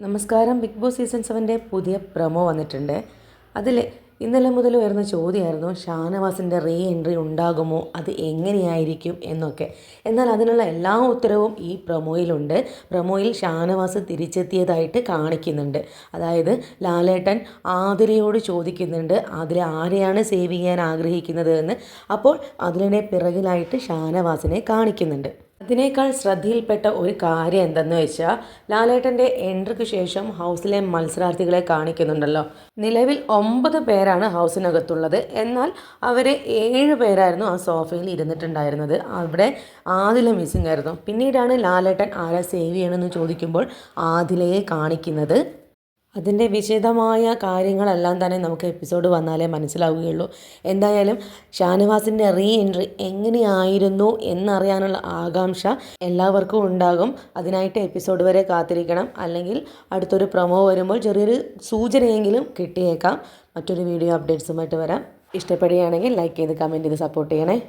നമസ്കാരം. Big boss season സെവന്റെ പുതിയ promo വന്നിട്ടുണ്ട്. അതിൽ ഇന്നലെ മുതൽ വരുന്ന ചോദ്യമായിരുന്നു ഷാനവാസിന്റെ റീ എൻട്രി ഉണ്ടാകുമോ? അത് എങ്ങനെയായിരിക്കും എന്നൊക്കെ. എന്നാൽ അതിനുള്ള എല്ലാ ഉത്തരവും ഈ പ്രൊമോയിലുണ്ട് പ്രൊമോയിൽ ഷാനവാസ് തിരിച്ചെത്തിയതായിട്ട് കാണിക്കുന്നുണ്ട്. അതായത് ലാലേട്ടൻ ആതിരയോട് ചോദിക്കുന്നുണ്ട് അതിൽ ആരെയാണ് സേവ് ചെയ്യാൻ ആഗ്രഹിക്കുന്നത്? എന്ന്. അപ്പോൾ അതിനെ പിറകിലായിട്ട് ഷാനവാസിനെ കാണിക്കുന്നുണ്ട്. അതിനേക്കാൾ ശ്രദ്ധയിൽപ്പെട്ട ഒരു കാര്യം എന്തെന്ന് വെച്ചാൽ ലാലേട്ടന്റെ എൻട്രിക്ക് ശേഷം ഹൗസിലെ മത്സരാർത്ഥികളെ കാണിക്കുന്നുണ്ടല്ലോ. നിലവിൽ ഒമ്പത് പേരാണ് ഹൗസിനകത്തുള്ളത്. എന്നാൽ അവർ ഏഴ് പേരായിരുന്നു ആ സോഫയിൽ ഇരുന്നിട്ടുണ്ടായിരുന്നത്. അവിടെ ആദില മിസ്സിംഗ് ആയിരുന്നു. പിന്നീടാണ് ലാലേട്ടൻ ആരെ സേവ് ചെയ്യണമെന്ന് ചോദിക്കുമ്പോൾ ആദിലയെ കാണിക്കുന്നത്. അതിന്റെ വിശദമായ കാര്യങ്ങളെല്ലാം തന്നെ നമുക്ക് എപ്പിസോഡ് വന്നാലേ മനസ്സിലാവുകയുള്ളൂ. എന്തായാലും ഷാനവാസിന്റെ റീ എൻട്രി എങ്ങനെയായിരുന്നു എന്നറിയാനുള്ള ആകാംക്ഷ എല്ലാവർക്കും ഉണ്ടാകും. അതിനായിട്ട് എപ്പിസോഡ് വരെ കാത്തിരിക്കണം. അല്ലെങ്കിൽ അടുത്തൊരു പ്രൊമോ വരുമ്പോൾ ചെറിയൊരു സൂചനയെങ്കിലും കിട്ടിയേക്കാം. മറ്റൊരു വീഡിയോ അപ്ഡേറ്റ്സുമായിട്ട് വരാം. ഇഷ്ടപ്പെടുകയാണെങ്കിൽ ലൈക്ക് ചെയ്ത് കമന്റ് ചെയ്ത് സപ്പോർട്ട് ചെയ്യണേ.